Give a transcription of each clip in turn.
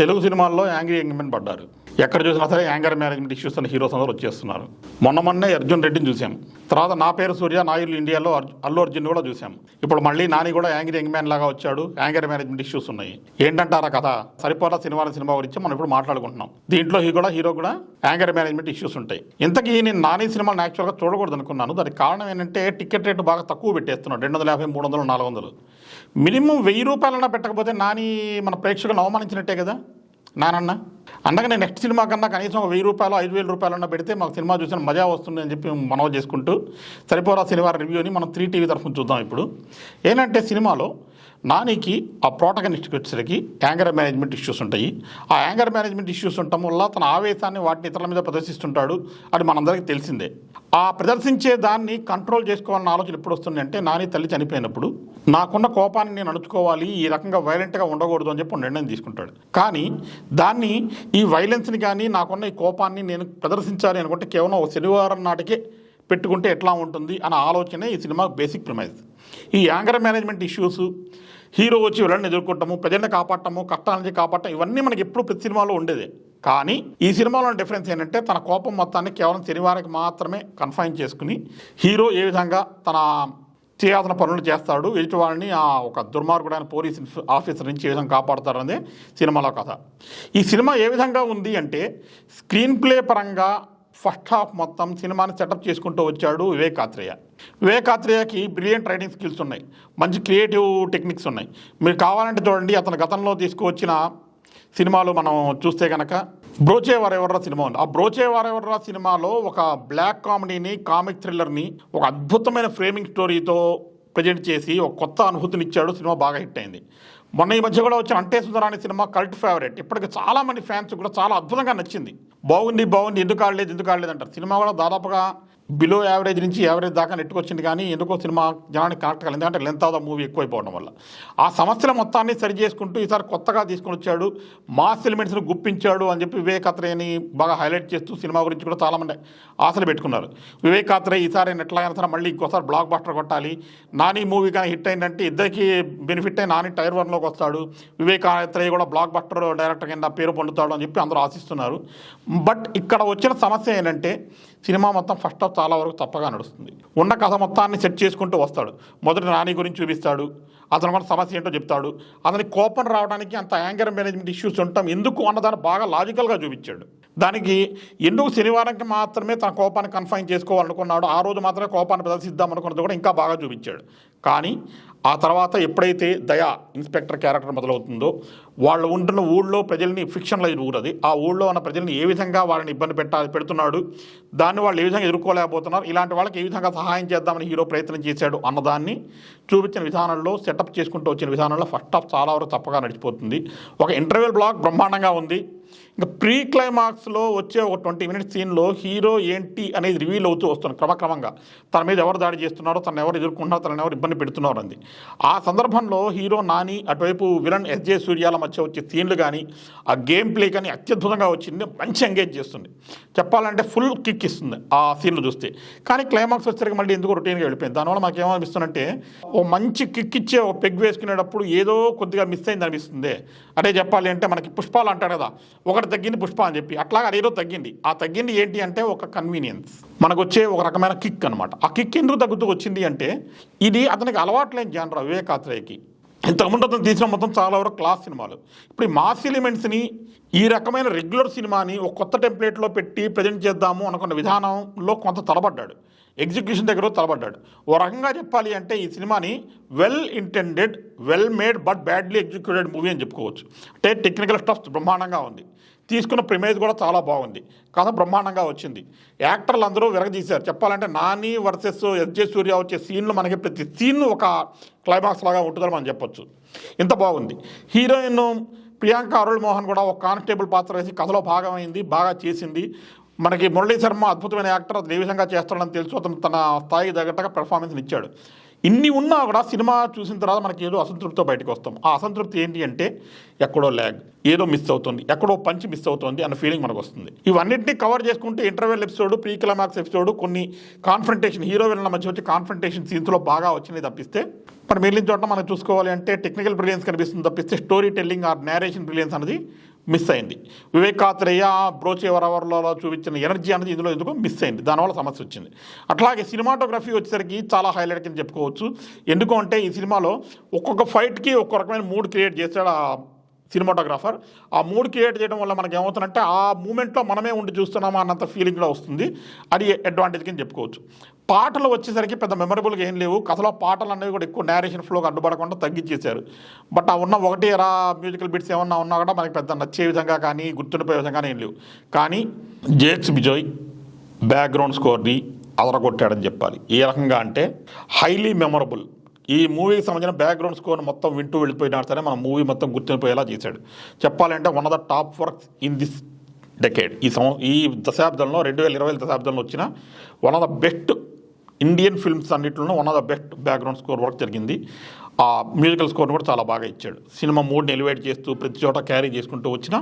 తెలుగు సినిమాల్లో angry young men పడ్డారు. ఎక్కడ చూసినా సరే యాంగర్ మేనేజ్మెంట్ ఇష్యూస్ అని హీరోస్ అందరూ వచ్చేస్తున్నారు. మొన్న మొన్నే అర్జున్ రెడ్డిని చూసాం తర్వాత నా పేరు సూర్య నాయుడు ఇండియాలో అల్లు అర్జున్ కూడా చూసాం ఇప్పుడు మళ్ళీ నాని కూడా యాంగ్రీ యంగ్ మ్యాన్ లాగా వచ్చాడు. యాంగర్ మేనేజ్మెంట్ ఇష్యూస్ ఉన్నాయి. ఏంటంటారా కథ? సరిపోరా సినిమా సినిమా గురించి మనం ఇప్పుడు మాట్లాడుకుంటున్నాం. దీంట్లో హీ కూడా హీరో కూడా యాంగర్ మేనేజ్మెంట్ ఇష్యూస్ ఉంటాయి. ఇంతకీ నేను నాని సినిమాని యాక్చువల్గా చూడకూడదు అనుకున్నాను. దానికి కారణం ఏంటంటే టికెట్ రేటు బాగా తక్కువ పెట్టేస్తున్నాడు. రెండు వందల యాభై మూడు వందలు నాలుగు వందలు మినిమం వెయ్యి రూపాయలన్నా పెట్టకపోతే నాని మన ప్రేక్షకులను అవమానించినట్టే కదా? నానన్న? అందుకని నెక్స్ట్ సినిమా కన్నా కనీసం వెయ్యి రూపాయలు ఐదు వేల రూపాయలన్నా పెడితే మాకు సినిమా చూసిన మజా వస్తుంది అని చెప్పి మనవ చేసుకుంటూ సరిపోరా సినిమా రివ్యూని మనం త్రీ టీవీ తరఫున చూద్దాం ఇప్పుడు. ఏంటంటే సినిమాలో నానికి ఆ ప్రోటగనిస్ట్కి వచ్చేసరికి యాంగర్ మేనేజ్మెంట్ ఇష్యూస్ ఉంటాయి. ఆ యాంగర్ మేనేజ్మెంట్ ఇష్యూస్ ఉండటం వల్ల తన ఆవేశాన్ని వాటిని ఇతరుల మీద ప్రదర్శిస్తుంటాడు అది మనందరికీ తెలిసిందే. ఆ ప్రదర్శించే దాన్ని కంట్రోల్ చేసుకోవాలన్న ఆలోచన ఎప్పుడు వస్తుంది అంటే నాని తల్లి చనిపోయినప్పుడు నాకున్న కోపాన్ని నేను అణుచుకోవాలి ఈ రకంగా వైలెంట్గా ఉండకూడదు అని చెప్పి నిర్ణయం తీసుకుంటాడు. కానీ దాన్ని ఈ వైలెన్స్ని కానీ నాకున్న ఈ కోపాన్ని నేను ప్రదర్శించాలి అనుకుంటే కేవలం ఒక శనివారం నాటికే పెట్టుకుంటే ఎట్లా ఉంటుంది అన్న ఆలోచనే ఈ సినిమా బేసిక్ ప్రిమైజ్ ఈ యాంగర్ మేనేజ్మెంట్ ఇష్యూస్ హీరో వచ్చి వీళ్ళని ఎదుర్కొట్టము ప్రజల్ని కాపాడటము కష్టాల నుంచి కాపాడటం ఇవన్నీ మనకి ఎప్పుడు ప్రతి సినిమాలో ఉండేదే. కానీ ఈ సినిమాలో డిఫరెన్స్ ఏంటంటే తన కోపం మొత్తాన్ని కేవలం శనివారికి మాత్రమే కన్ఫైన్ చేసుకుని హీరో ఏ విధంగా తన చేయాల్సిన పనులు చేస్తాడు ఎదుటి వాళ్ళని ఆ ఒక దుర్మార్గుడైన పోలీస్ ఆఫీసర్ నుంచి ఏ విధంగా కాపాడుతారనేది సినిమాలో కథ. ఈ సినిమా ఏ విధంగా ఉంది అంటే స్క్రీన్ ప్లే పరంగా ఫస్ట్ హాఫ్ మొత్తం సినిమాని సెటప్ చేసుకుంటూ వచ్చాడు వివేక్ ఆత్రేయ. వివేక్ ఆత్రేయకి బ్రిలియంట్ రైటింగ్ స్కిల్స్ ఉన్నాయి. మంచి క్రియేటివ్ టెక్నిక్స్ ఉన్నాయి. మీరు కావాలంటే చూడండి అతను గతంలో తీసుకువచ్చిన సినిమాలు మనం చూస్తే కనుక బ్రోచే వారెవర్రా సినిమా ఉంది. ఆ బ్రోచే వారెవర్రా సినిమాలో ఒక బ్లాక్ కామెడీని కామిక్ థ్రిల్లర్ని ఒక అద్భుతమైన ఫ్రేమింగ్ స్టోరీతో ప్రజెంట్ చేసి ఒక కొత్త అనుభూతినిచ్చాడు సినిమా బాగా హిట్ అయింది. మొన్న ఈ మధ్య కూడా వచ్చిన అంటే సుందరాని సినిమా కల్ట్ ఫేవరెట్. ఇప్పటికి చాలా మంది ఫ్యాన్స్ కూడా చాలా అద్భుతంగా నచ్చింది. బాగుంది బాగుంది ఎందుకు ఆడలేదు ఎందుకు ఆడలేదు అంటారు. సినిమా కూడా దాదాపుగా బిలో యావరేజ్ నుంచి యావరేజ్ దాకా నెట్టుకొచ్చింది కానీ ఎందుకో సినిమా జనానికి కనెక్ట్ కాలేదు. ఎందుకంటే లెంత్ ఆఫ్ ద మూవీ ఎక్కువైపోవడం వల్ల. ఆ సమస్యల మొత్తాన్ని సరి చేసుకుంటూ ఈసారి కొత్తగా తీసుకొని వచ్చాడు. మాస్ ఎలిమెంట్స్ను గుప్పించాడు అని చెప్పి వివేక్ అత్రేయని బాగా హైలైట్ చేస్తూ సినిమా గురించి కూడా చాలామంది ఆశలు పెట్టుకున్నారు. వివేక్ అత్రేయ ఈసారి ఎట్లాగైనా సరే మళ్ళీ ఇంకోసారి బ్లాక్ బాస్టర్ కొట్టాలి. నాని మూవీ కానీ హిట్ అయిందంటే ఇద్దరికి బెనిఫిట్ అయి నాని టైర్ వన్లోకి వస్తాడు. వివేక్ అత్రేయ కూడా బ్లాక్ బాస్టర్ డైరెక్టర్ కింద పేరు పొందుతాడు అని చెప్పి అందరూ ఆశిస్తున్నారు. బట్ ఇక్కడ వచ్చిన సమస్య ఏంటంటే సినిమా మొత్తం ఫస్ట్ హాఫ్ చాలా వరకు తప్పగా నడుస్తుంది. ఉన్న కథ మొత్తాన్ని సెట్ చేసుకుంటూ వస్తాడు. మొదట నాని గురించి చూపిస్తాడు. అతను కూడా సమస్య ఏంటో చెప్తాడు. అతనికి కోపం రావడానికి అంత యాంగర్ మేనేజ్మెంట్ ఇష్యూస్ ఉండటం ఎందుకు అన్నదాన్ని బాగా లాజికల్గా చూపించాడు. దానికి ఎందుకు శనివారంకి మాత్రమే తన కోపాన్ని కన్ఫైన్ చేసుకోవాలనుకున్నాడు ఆ రోజు మాత్రమే కోపాన్ని ప్రదర్శిద్దాం అనుకున్నది కూడా ఇంకా బాగా చూపించాడు. కానీ ఆ తర్వాత ఎప్పుడైతే దయా ఇన్స్పెక్టర్ క్యారెక్టర్ మొదలవుతుందో వాళ్ళు ఉంటున్న ఊళ్ళో ప్రజల్ని ఫిక్షనలైజ్ ఊరది ఆ ఊళ్ళో ఉన్న ప్రజల్ని ఏ విధంగా వాళ్ళని ఇబ్బంది పెట్టాలి పెడుతున్నాడు దాన్ని వాళ్ళు ఏ విధంగా ఎదుర్కోలేకపోతున్నారు ఇలాంటి వాళ్ళకి ఏ విధంగా సహాయం చేద్దామని హీరో ప్రయత్నం చేశాడు అన్నదాన్ని చూపించిన విధానంలో సెటప్ చేసుకుంటూ వచ్చిన విధానంలో ఫస్ట్ హాఫ్ చాలా వరకు తప్పగా నడిచిపోతుంది. ఒక ఇంటర్వెల్ బ్లాక్ బ్రహ్మాండంగా ఉంది. ఇంకా ప్రీ క్లైమాక్స్లో వచ్చే ఒక ట్వంటీ మినిట్స్ సీన్లో హీరో ఏంటి అనేది రివీల్ అవుతూ వస్తుంది క్రమక్రమంగా. తన మీద ఎవరు దాడి చేస్తున్నారో తను ఎవరు ఎదుర్కొంటున్నారో తనని ఎవరు ఇబ్బంది పెడుతున్నారో అంది. ఆ సందర్భంలో హీరో నాని అటువైపు విలన్ ఎస్జే సూర్యాల మధ్య వచ్చే సీన్లు కానీ ఆ గేమ్ ప్లే కానీ అత్యద్భుతంగా వచ్చింది. మంచి ఎంగేజ్ చేస్తుంది. చెప్పాలంటే ఫుల్ కిక్ ఇస్తుంది ఆ సీన్లు చూస్తే. కానీ క్లైమాక్స్ వచ్చేసరికి మళ్ళీ ఎందుకు రొటీన్గా వెళ్ళిపోయింది. దానివల్ల మాకు ఏమనిపిస్తుందంటే ఓ మంచి కిక్ ఇచ్చే ఓ పెగ్ వేసుకునేటప్పుడు ఏదో కొద్దిగా మిస్ అయింది అనిపిస్తుంది. అంటే చెప్పాలి అంటే మనకి పుష్పాలు అంటారు కదా ఒకటి తగ్గింది పుష్ప అని చెప్పి. అట్లాగా అదేదో తగ్గింది. ఆ తగ్గింది ఏంటి అంటే ఒక కన్వీనియన్స్ మనకు వచ్చే ఒక రకమైన కిక్ అనమాట ఆ కిక్ ఎందుకు తగ్గుతూ వచ్చింది అంటే ఇది అతనికి అలవాట్లేని జానరా వివేకాత్రేయకి. ఇంతకుముందు అతను తీసిన మొత్తం చాలా వరకు క్లాస్ సినిమాలు. ఇప్పుడు ఈ మాస్ ఎలిమెంట్స్ని ఈ రకమైన రెగ్యులర్ సినిమాని ఒక కొత్త టెంప్లెట్లో పెట్టి ప్రజెంట్ చేద్దాము అనుకున్న విధానంలో కొంత తలబడ్డాడు ఎగ్జిక్యూషన్ దగ్గర తలబడ్డాడు. ఓ రకంగా చెప్పాలి అంటే ఈ సినిమాని well intended well made but badly executed movie అని చెప్పుకోవచ్చు. అంటే టెక్నికల్ స్టఫ్ బ్రహ్మాండంగా ఉంది. తీసుకున్న ప్రిమేజ్ కూడా చాలా బాగుంది. కథ బ్రహ్మాండంగా వచ్చింది. యాక్టర్లు అందరూ విరగదీశారు. చెప్పాలంటే నాని వర్సెస్ ఎస్జే సూర్య వచ్చే సీన్లు మనకి ప్రతి సీన్ ఒక క్లైమాక్స్ లాగా ఉంటుందని మనం చెప్పొచ్చు. ఇంత బాగుంది. హీరోయిన్ ప్రియాంక అరుళ్ మోహన్ కూడా ఒక కానిస్టేబుల్ పాత్ర వేసి కథలో భాగమైంది బాగా చేసింది. మనకి మురళీ శర్మ అద్భుతమైన యాక్టర్ అతను ఏ విధంగా చేస్తాడని తెలుసు. అతను తన స్థాయికి తగ్గట్టుగా పెర్ఫార్మెన్స్ ఇచ్చాడు. ఇన్ని ఉన్నా కూడా సినిమా చూసిన తర్వాత మనకి ఏదో అసంతృప్తితో బయటకు వస్తాం. ఆ అసంతృప్తి ఏంటి అంటే ఎక్కడో ల్యాగ్ ఏదో మిస్ అవుతుంది ఎక్కడో పంచి మిస్ అవుతుంది అన్న ఫీలింగ్ మనకు వస్తుంది. ఇవన్నింటినీ కవర్ చేసుకుంటే interval episode pre climax episode కొన్ని కాన్ఫ్రంటేషన్ హీరో విలన్ల మధ్య వచ్చి కాన్ఫ్రంటేషన్ సీన్స్లో బాగా వచ్చినాయి తప్పిస్తే మరి మిగిలిన చోట మనం చూసుకోవాలి అంటే టెక్నికల్ బ్రిలియన్స్ కనిపిస్తుంది తప్పిస్తే story telling or narration brilliance అనేది మిస్ అయింది. వివేకాత్రేయ బ్రోచే వరవర్లలో చూపించిన ఎనర్జీ అనేది ఇందులో ఎందుకు మిస్ అయింది? దానివల్ల సమస్య వచ్చింది. అట్లాగే సినిమాటోగ్రఫీ వచ్చేసరికి చాలా హైలైట్ కింద చెప్పుకోవచ్చు. ఎందుకు అంటే ఈ సినిమాలో ఒక్కొక్క ఫైట్కి ఒక్కొక్క రకమైన మూడ్ క్రియేట్ చేస్తాడు ఆ సినిమాటోగ్రాఫర్. ఆ మూడ్ క్రియేట్ చేయడం వల్ల మనకి ఏమవుతుందంటే ఆ మూమెంట్లో మనమే ఉండి చూస్తున్నామా అన్నంత ఫీలింగ్ కూడా వస్తుంది. అది అడ్వాంటేజ్ కింద చెప్పుకోవచ్చు. పాటలు వచ్చేసరికి పెద్ద మెమరబుల్గా ఏం లేవు. కథలో పాటలు అనేవి కూడా ఎక్కువ నేరేషన్ ఫ్లోకి అడ్డుపడకుండా తగ్గించేశారు. బట్ ఆ ఉన్న ఒకటి రా మ్యూజికల్ బిట్స్ ఏమన్నా ఉన్నా కూడా మనకి పెద్ద నచ్చే విధంగా కానీ గుర్తుండిపోయే విధంగా ఏం లేవు. కానీ జేక్స్ బిజోయ్ బ్యాక్గ్రౌండ్ స్కోర్ని అదరగొట్టాడని చెప్పాలి. ఏ రకంగా అంటే హైలీ మెమరబుల్ ఈ మూవీకి సంబంధించిన బ్యాక్గ్రౌండ్ స్కోర్ మొత్తం వింటూ వెళ్ళిపోయినా సరే మన మూవీ మొత్తం గుర్తుండిపోయేలా చేశాడు. చెప్పాలంటే one of the top works in this decade ఈ సం ఈ దశాబ్దంలో రెండు వేల ఇరవై దశాబ్దంలో వచ్చిన one of the best Indian films అన్నింటిలో one of the best background score work జరిగింది. ఆ మ్యూజికల్ స్కోర్ని కూడా చాలా బాగా ఇచ్చాడు. సినిమా మూడ్ని ఎలివేట్ చేస్తూ ప్రతి చోట క్యారీ చేసుకుంటూ వచ్చిన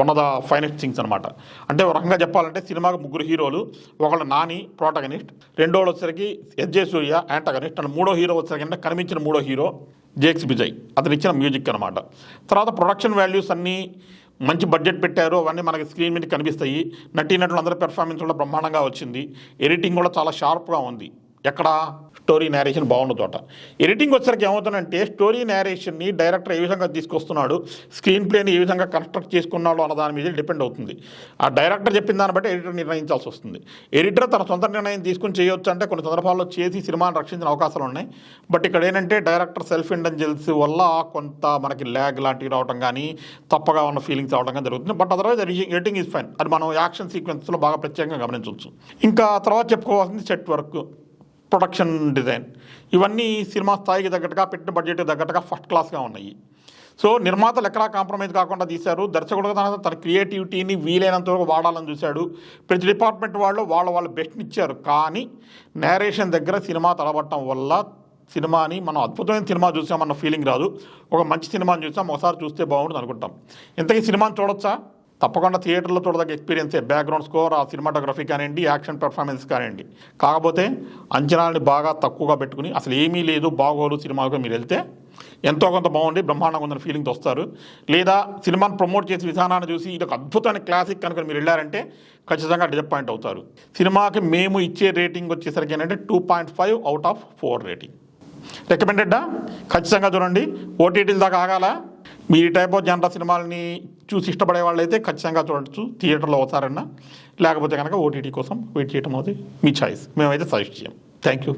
one of the finest things అనమాట అంటే ఒక రకంగా చెప్పాలంటే సినిమాకి ముగ్గురు హీరోలు ఒకళ్ళు నాని ప్రోటగనిస్ట్ రెండోళ్ళు వచ్చేసరికి S J Surya antagonist and మూడో హీరో వచ్చేసరికి అంటే కనిపించిన మూడో హీరో జేక్స్ విజయ్ అతను ఇచ్చిన మ్యూజిక్ అనమాట తర్వాత ప్రొడక్షన్ వాల్యూస్ అన్నీ మంచి బడ్జెట్ పెట్టారు అవన్నీ మనకి స్క్రీన్ మీద కనిపిస్తాయి. నటీనటులు అందరూ పెర్ఫార్మెన్స్ కూడా బ్రహ్మాండంగా వచ్చింది. ఎడిటింగ్ కూడా చాలా షార్ప్గా ఉంది. ఎక్కడ? స్టోరీ నేరేషన్ బాగున్న చోట ఎడిటింగ్ వచ్చరికి ఏమవుతుందంటే స్టోరీ నేరేషన్ని డైరెక్టర్ ఏ విధంగా తీసుకొస్తున్నాడు స్క్రీన్ ప్లేని ఏ విధంగా కన్స్ట్రక్ట్ చేసుకున్నాడు అన్న దాని మీద డిపెండ్ అవుతుంది. ఆ డైరెక్టర్ చెప్పిన దాన్ని బట్టి ఎడిటర్ నిర్ణయించాల్సి వస్తుంది. ఎడిటర్ తన సొంత నిర్ణయం తీసుకుని చేయొచ్చు అంటే కొన్ని సందర్భాల్లో చేసి సినిమాను రక్షించిన అవకాశాలు ఉన్నాయి. బట్ ఇక్కడ ఏంటంటే డైరెక్టర్ సెల్ఫ్ ఇంటెలిజెన్స్ వల్ల కొంత మనకి ల్యాగ్ లాంటివి రావడం కానీ తప్పగా ఉన్న ఫీలింగ్స్ రావడం కానీ జరుగుతుంది. But otherwise editing is fine అది మనం యాక్షన్ సీక్వెన్స్లో బాగా ప్రత్యేకంగా గమనించవచ్చు. ఇంకా తర్వాత చెప్పుకోవాల్సింది సెట్ వర్క్ ప్రొడక్షన్ డిజైన్. ఇవన్నీ సినిమా స్థాయికి తగ్గట్టుగా పెట్టిన బడ్జెట్ తగ్గట్టుగా ఫస్ట్ క్లాస్గా ఉన్నాయి. సో నిర్మాతలు ఎక్కడా కాంప్రమైజ్ కాకుండా తీశారు. దర్శకుడు తన తన క్రియేటివిటీని వీలైనంత వరకు వాడాలని చూశాడు. ప్రతి డిపార్ట్మెంట్ వాళ్ళు వాళ్ళ వాళ్ళు బెస్ట్ని ఇచ్చారు. కానీ నేరేషన్ దగ్గర సినిమా తడబట్టడం వల్ల సినిమాని మనం అద్భుతమైన సినిమా చూసామన్న ఫీలింగ్ రాదు. ఒక మంచి సినిమాని చూసాం. ఒకసారి చూస్తే బాగుంటుంది అనుకుంటాం. ఇంతకీ సినిమాని చూడొచ్చా? తప్పకుండా థియేటర్లో చూడదగ్గ ఎక్స్పీరియన్సే. బ్యాక్గ్రౌండ్ స్కోర్ ఆ సినిమాటోగ్రఫీ కానివ్వండి యాక్షన్ పెర్ఫార్మెన్స్ కానివ్వండి. కాకపోతే అంచనాలని బాగా తక్కువగా పెట్టుకుని అసలు ఏమీ లేదు బాగోలు సినిమాకు మీరు వెళ్తే ఎంతో కొంత బాగుండి బ్రహ్మాండంగా ఉందని ఫీలింగ్తో వస్తారు. లేదా సినిమాను ప్రమోట్ చేసే విధానాన్ని చూసి ఇది ఒక అద్భుతమైన క్లాసిక్ కనుక మీరు వెళ్ళారంటే ఖచ్చితంగా డిసప్పాయింట్ అవుతారు. సినిమాకి మేము ఇచ్చే రేటింగ్ వచ్చేసరికి ఏంటంటే two point five out of four rating రికమెండెడ్డా ఖచ్చితంగా చూడండి. ఓటీటీల దాకా ఆగాల? మీ ఈ టైప్ ఆఫ్ జనరా సినిమాలని చూసి ఇష్టపడే వాళ్ళైతే ఖచ్చితంగా చూడొచ్చు థియేటర్లో అవుతారన్నా లేకపోతే కనుక ఓటీటీ కోసం వెయిట్ చేయటం అవుతుంది మీ చాయిస్ మేమైతే సజెస్ట్ చేయం. Thank you